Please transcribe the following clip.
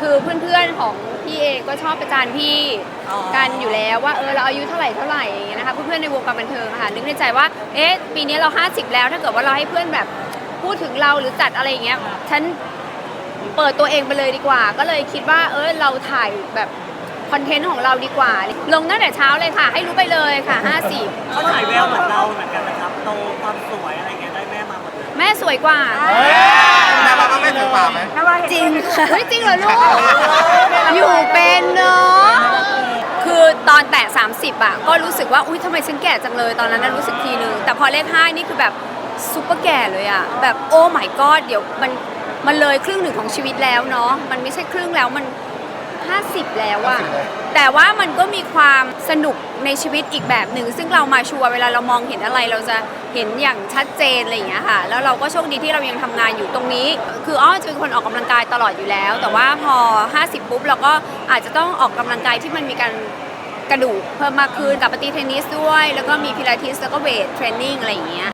คือเพื่อนๆของพี่เองก็ชอบประจานพี่อ๋อกันอยู่แล้วว่าเออเราอายุเท่าไหร่เท่าไหร่อย่างเงี้ยนะคะเพื่อนๆในวงการบันเทิงอะค่ะนึกในใจว่าเอ๊ะปีนี้เรา 50 แล้วถ้าเกิดว่าเราให้เพื่อนแบบพูดถึงเราหรือจัดอะไรอย่างเงี้ยฉันเปิดตัวเองไปเลยดีกว่า ก็เลยคิดว่าเออเราถ่ายแบบคอนเทนต์ของเราดีกว่า ลงตั้งแต่เช้าเลยค่ะ ให้รู้ไปเลยค่ะ 50เขาฉายแววเหมือนเราเหมือนกันนะครับโตความสวยอะไรเงี้ยได้แม่มาหมดเลยแม่สวยกว่าแม่ว่าก็ไม่ถือป่าไหมจริง เฮ้ยจริงเหรอลูก อยู่เป็นเนาะ คือตอนแตะ30อะก็รู้สึกว่า อุ้ยทำไมฉันแก่จังเลยตอนนั้นน่ะรู้สึกทีนึง แต่พอเลข5นี่คือแบบซุปเปอร์แก่เลยอะ แบบโอ้ my god เดี๋ยวมันมันเลยครึ่งหนึ่งของชีวิตแล้วเนาะ มันไม่ใช่ครึ่งแล้วมัน 50 แล้วอะ50แล้วแต่ว่ามันก็มีความสนุกในชีวิตอีกแบบหนึ่ง ซึ่งเรามาชัวร์เวลาเรามองเห็นอะไรเราจะเห็นอย่างชัดเจนอะไรอย่างเงี้ยค่ะ แล้วเราก็โชคดีที่เรายังทำงานอยู่ตรงนี้ คืออ้อจะเป็นคนออกกำลังกายตลอดอยู่แล้ว แต่ว่าพอ 50 ปุ๊บเราก็อาจจะต้องออกกำลังกายที่มันมีการกระดูกเพิ่มมากขึ้นกับปฏิเทนนิสด้วย แล้วก็มีพิลาทิสแล้วก็เวทเทรนนิ่งอะไรอย่างเงี้ย